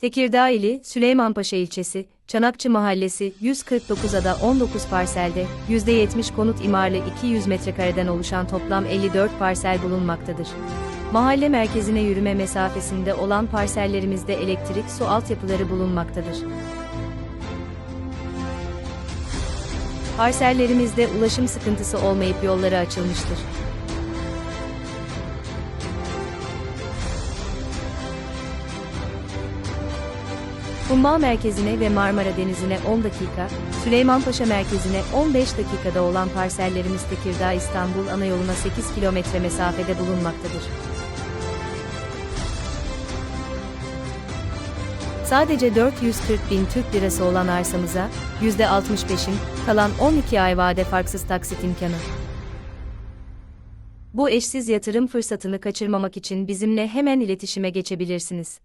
Tekirdağ ili Süleymanpaşa ilçesi, Çanakçı Mahallesi 149 ada 19 parselde, %70 konut imarlı 200 metrekareden oluşan toplam 54 parsel bulunmaktadır. Mahalle merkezine yürüme mesafesinde olan parsellerimizde elektrik su altyapıları bulunmaktadır. Parsellerimizde ulaşım sıkıntısı olmayıp yolları açılmıştır. Kumba merkezine ve Marmara Denizi'ne 10 dakika, Süleymanpaşa merkezine 15 dakikada olan parsellerimiz Tekirdağ İstanbul ana yoluna 8 kilometre mesafede bulunmaktadır. Sadece 440 bin Türk lirası olan arsamıza, %65'in, kalan 12 ay vade farksız taksit imkanı. Bu eşsiz yatırım fırsatını kaçırmamak için bizimle hemen iletişime geçebilirsiniz.